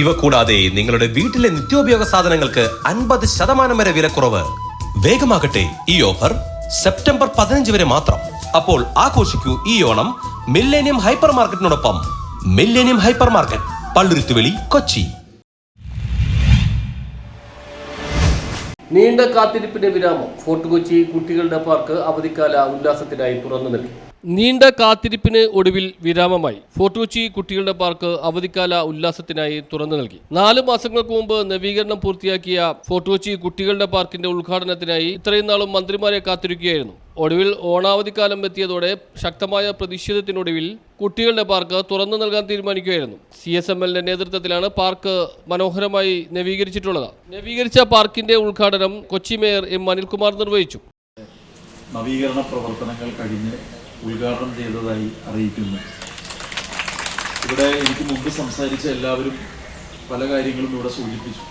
ഇവ കൂടാതെ നിങ്ങളുടെ വീട്ടിലെ നിത്യോപയോഗ സാധനങ്ങൾക്ക് അൻപത് ശതമാനം വരെ വിലക്കുറവ്. വേഗമാകട്ടെ ഈ ഓഫർ സെപ്റ്റംബർ പതിനഞ്ച് വരെ മാത്രം. അപ്പോൾ ആഘോഷിക്കൂ ഈ Onam millennium hyper മാർക്കറ്റിനോടൊപ്പം millennium hyper market Palluruthuveli Kochi. നീണ്ട കാത്തിരിപ്പിന്റെ വിരാമം ഫോർട്ട് കൊച്ചി കുട്ടികളുടെ പാർക്ക് അവധിക്കാല ഉല്ലാസത്തിനായി തുറന്നു നൽകി. നീണ്ട കാത്തിരിപ്പിന് ഒടുവിൽ വിരാമമായി ഫോർട്ട് കൊച്ചി കുട്ടികളുടെ പാർക്ക് അവധിക്കാല ഉല്ലാസത്തിനായി തുറന്നു നൽകി. നാല് മാസങ്ങൾക്ക് മുമ്പ് നവീകരണം പൂർത്തിയാക്കിയ ഫോർട്ട് കൊച്ചി കുട്ടികളുടെ പാർക്കിന്റെ ഉദ്ഘാടനത്തിനായി ഇത്രയും നാളും മന്ത്രിമാരെ കാത്തിരിക്കുകയായിരുന്നു. ഒടുവിൽ ഓണാവധിക്കാലം എത്തിയതോടെ ശക്തമായ പ്രതിഷേധത്തിനൊടുവിൽ കുട്ടികളുടെ പാർക്ക് തുറന്നു നൽകാൻ തീരുമാനിക്കുകയായിരുന്നു. സി എസ് എം എല്ലിന്റെ നേതൃത്വത്തിലാണ് പാർക്ക് മനോഹരമായി നവീകരിച്ചിട്ടുള്ളത്. നവീകരിച്ച പാർക്കിന്റെ ഉദ്ഘാടനം കൊച്ചി മേയർ എം അനിൽകുമാർ നിർവഹിച്ചു. നവീകരണ പ്രവർത്തനങ്ങൾ കഴിഞ്ഞ് ഉദ്ഘാടനം ചെയ്തതായി അറിയിക്കുന്നു. ഇവിടെ എനിക്ക് മുമ്പ് സംസാരിച്ച എല്ലാവരും പല കാര്യങ്ങളും ഇവിടെ സൂചിപ്പിച്ചു.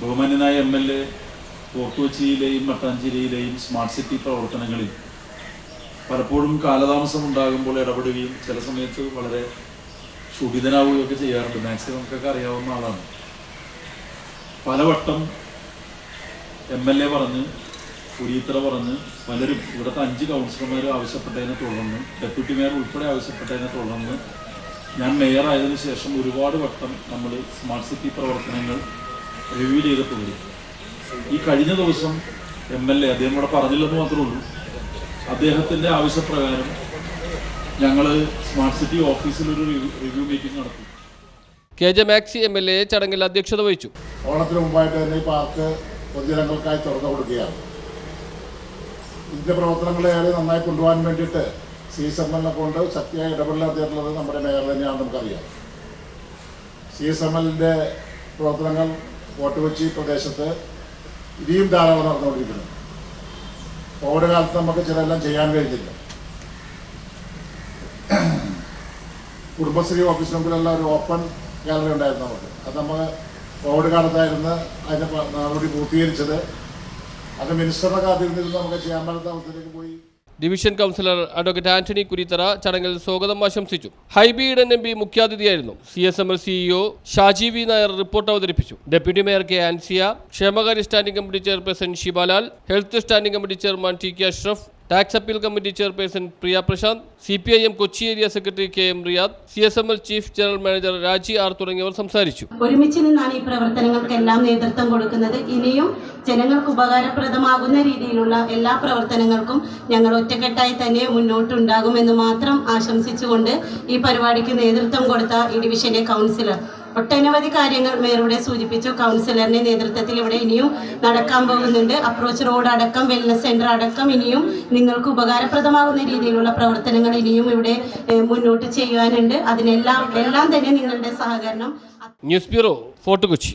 ബഹുമാന്യനായ എം എൽ എ ഫോർട്ട് കൊച്ചിയിലെയും മട്ടാഞ്ചേരിയിലെയും സ്മാർട്ട് സിറ്റി പ്രവർത്തനങ്ങളിൽ പലപ്പോഴും കാലതാമസം ഉണ്ടാകുമ്പോൾ ഇടപെടുകയും ചില സമയത്ത് വളരെ ക്ഷുഭിതനാവുകയൊക്കെ ചെയ്യാറുണ്ട്. മാക്സിമം നമുക്കൊക്കെ അറിയാവുന്ന ആളാണ്. പലവട്ടം എം എൽ എ പറഞ്ഞ് കുരിയിത്തറ പറഞ്ഞ് പലരും ഇവിടുത്തെ അഞ്ച് കൗൺസിലർമാർ ആവശ്യപ്പെട്ടതിനെ തുടർന്ന് ഡെപ്യൂട്ടി മേയർ ഉൾപ്പെടെ ആവശ്യപ്പെട്ടതിനെ തുടർന്ന് ഞാൻ മേയർ ആയതിനു ശേഷം ഒരുപാട് വട്ടം നമ്മൾ സ്മാർട്ട് സിറ്റി പ്രവർത്തനങ്ങൾ റിവ്യൂ ചെയ്തിട്ടുണ്ട്. ഈ കഴിഞ്ഞ ദിവസം എം എൽ എ അദ്ദേഹം ഇവിടെ പറഞ്ഞില്ലെന്ന് മാത്രമേ ഉള്ളൂ. അദ്ദേഹത്തിന്റെ ആവശ്യപ്രകാരം ഞങ്ങൾ സ്മാർട്ട് സിറ്റി ഓഫീസിൽ ഒരു റിവ്യൂ മീറ്റിംഗ് നടത്തി. K J Maxi M L A ചടങ്ങിൽ അധ്യക്ഷത വഹിച്ചു. ഓണത്തിന് മുമ്പായിട്ട് തന്നെ ഈ പാർക്ക് പൊതുജനങ്ങൾക്കായി തുറന്നു കൊടുക്കുകയാണ്. ഇതിന്റെ പ്രവർത്തനങ്ങളെ ഏറെ നന്നായി കൊണ്ടുപോകാൻ വേണ്ടിയിട്ട് സി എല്ലിനെ കൊണ്ട് ശക്തിയായി ഇടപെടലാത്തിട്ടുള്ളത് നമ്മുടെ മേയർ തന്നെയാണ് നമുക്കറിയാം. സി എസ് എം എല്ലിന്റെ പ്രവർത്തനങ്ങൾ ഫോർട്ട് കൊച്ചി പ്രദേശത്ത് ഇനിയും ധാരാളം നടന്നുകൊണ്ടിരിക്കുന്നു. കോവിഡ് കാലത്ത് നമുക്ക് ചിലതെല്ലാം ചെയ്യാൻ കഴിഞ്ഞില്ല. കുടുംബശ്രീ ഓഫീസിന് മുമ്പിലുള്ള ഒരു ഓപ്പൺ ഗാലറി ഉണ്ടായിരുന്നു നമുക്ക്. അത് നമ്മൾ കോവിഡ് കാലത്തായിരുന്നു അതിന്റെ പ- നടപടി പൂർത്തീകരിച്ചത്. അത് മിനിസ്റ്ററുടെ കാത്തിരുന്നിരുന്ന് നമുക്ക് ചെയ്യാൻ അവസ്ഥയിലേക്ക് പോയി. Division councillor advocate Antony Kurithara ചടങ്ങിൽ സ്വാഗതം ആശംസിച്ചു. Hibi Eden M P മുഖ്യാതിഥിയായിരുന്നു. C S M L CEO Shaji V Nair report അവതരിപ്പിച്ചു. ഡെപ്യൂട്ടി മേയർ കെ ആൻസിയ ക്ഷേമകാര്യ standing committee chairperson Shibalal health standing committee chairman T K Ashraf tax appeal committee chairperson Priya Prashanth C P I M Kochi area secretary K M Riyad C S M L chief general manager Raji R തുടങ്ങിയവർ സംസാരിച്ചു. ഒരുമിച്ച് നിന്നാണ് ഈ പ്രവർത്തനങ്ങൾക്കെല്ലാം നേതൃത്വം കൊടുക്കുന്നത്. ഇനിയും ജനങ്ങൾക്ക് ഉപകാരപ്രദമാകുന്ന രീതിയിലുള്ള എല്ലാ പ്രവർത്തനങ്ങൾക്കും ഞങ്ങൾ ഒറ്റക്കെട്ടായി തന്നെ മുന്നോട്ടുണ്ടാകുമെന്ന് മാത്രം ആശംസിച്ചുകൊണ്ട് ഈ പരിപാടിക്ക് നേതൃത്വം കൊടുത്ത ഈ ഡിവിഷന്റെ കൗൺസിലർ ഒട്ടനവധി കാര്യങ്ങൾ മേയറുടെ സൂചിപ്പിച്ചു. കൗൺസിലറിന്റെ നേതൃത്വത്തിൽ ഇവിടെ ഇനിയും നടക്കാൻ പോകുന്നുണ്ട്. അപ്രോച്ച് റോഡ് അടക്കം വെൽനസ് സെന്റർ അടക്കം ഇനിയും നിങ്ങൾക്ക് ഉപകാരപ്രദമാകുന്ന രീതിയിലുള്ള പ്രവർത്തനങ്ങൾ ഇനിയും ഇവിടെ മുന്നോട്ട് ചെയ്യുവാനുണ്ട്. അതിനെല്ലാം എല്ലാം തന്നെ നിങ്ങളുടെ സഹകരണം ന്യൂസ് ബ്യൂറോ ഫോർട്ട് കൊച്ചി.